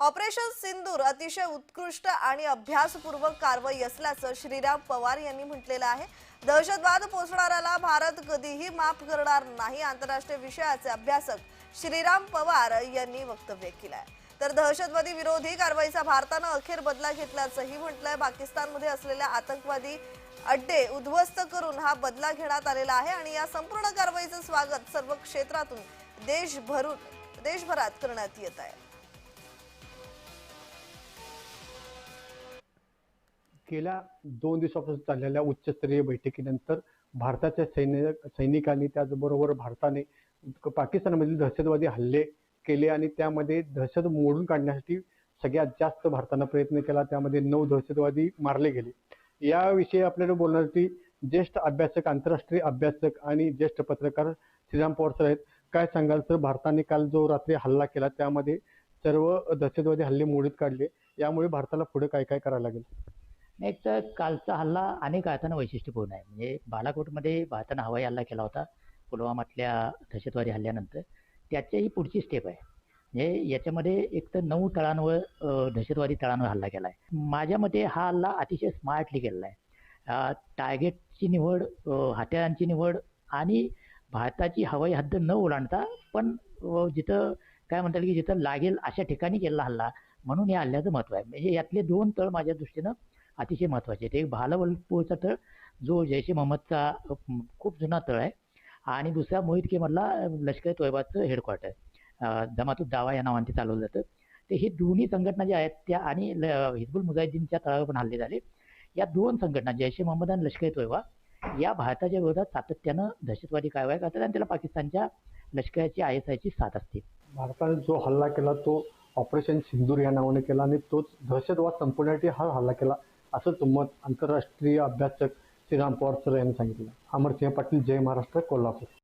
Operation सिंदूर अतिशय उत्कृष्ट आणि अभ्यासपूर्वक कारवाई असल्याचं श्रीराम पवार यांनी म्हटलेलं आहे. दहशतवाद पोचणाऱ्याला भारत कधीही माफ करणार नाही आंतरराष्ट्रीय विषयाचे अभ्यासक श्रीराम पवार यांनी वक्तव्य केलं आहे तर दहशतवादी विरोधी कारवाईचा भारतानं अखेर बदला घेतल्याचंही म्हटलंय. पाकिस्तानमध्ये असलेल्या आतंकवादी अड्डे उद्ध्वस्त करून हा बदला घेण्यात आलेला आहे आणि या संपूर्ण कारवाईचं स्वागत सर्व क्षेत्रातून देशभरून देशभरात करण्यात येत आहे. गेल्या दोन दिवसापासून चाललेल्या उच्चस्तरीय बैठकीनंतर भारताच्या सैन्य सैनिकांनी त्याचबरोबर भारताने पाकिस्तानमधील दहशतवादी हल्ले केले आणि त्यामध्ये दहशत मोडून काढण्यासाठी सगळ्यात जास्त भारतानं प्रयत्न केला. त्यामध्ये नऊ दहशतवादी मारले गेले. याविषयी आपल्याला बोलण्यासाठी ज्येष्ठ अभ्यासक आंतरराष्ट्रीय अभ्यासक आणि ज्येष्ठ पत्रकार श्रीराम पवार सर आहेत. काय सांगाल सर? भारताने काल जो रात्री हल्ला केला त्यामध्ये सर्व दहशतवादी हल्ले मोडीत काढले. यामुळे भारताला पुढे काय काय करायला लागेल? एक तर कालचा हल्ला अनेक अर्थानं वैशिष्ट्यपूर्ण आहे. म्हणजे बालाकोटमध्ये भारतानं हवाई हल्ला केला होता पुलवामातल्या दहशतवादी हल्ल्यानंतर. त्याच्याही पुढची स्टेप आहे. म्हणजे याच्यामध्ये एक तर नऊ तळांवर दहशतवादी तळांवर हल्ला केला आहे माझ्या मते हा हल्ला अतिशय स्मार्टली केलेला आहे. टार्गेटची निवड हत्यारांची निवड आणि भारताची हवाई हद्द न ओलांडता पण जिथं काय म्हणता येईल की जिथं लागेल अशा ठिकाणी केलेला हल्ला म्हणून या हल्ल्याचं महत्त्व आहे. म्हणजे यातले दोन तळ माझ्या दृष्टीनं अतिशय महत्त्वाचे आहेत एक भालावलपूरचा तळ जो जैश ए मोहम्मदचा खूप जुना तळ आहे. आणि दुसरा मोहित केमरला लष्कर तोयबाचं हेडक्वार्टर जमातुत दावा या नावाने चालवलं जातं. ते ही दोन्ही संघटना ज्या आहेत त्या आणि ल- हिजबुल मुजाहिद्दीनच्या तळावर पण हल्ले झाले. या दोन संघटना जैश ए मोहम्मद आणि लष्कर तोयबा या भारताच्या विरोधात सातत्यानं दहशतवादी कारवाई करतात आणि त्याला पाकिस्तानच्या लष्कराची आय एस आयची साथ असते. भारताने जो हल्ला केला तो ऑपरेशन सिंदूर या नावाने केला आणि तोच दहशतवाद संपवण्यासाठी हा हल्ला केला. असं मत आंतरराष्ट्रीय अभ्यासक श्रीराम पवार सर यांनी सांगितलं. अमरसिंह पाटील जय महाराष्ट्र कोल्हापूर.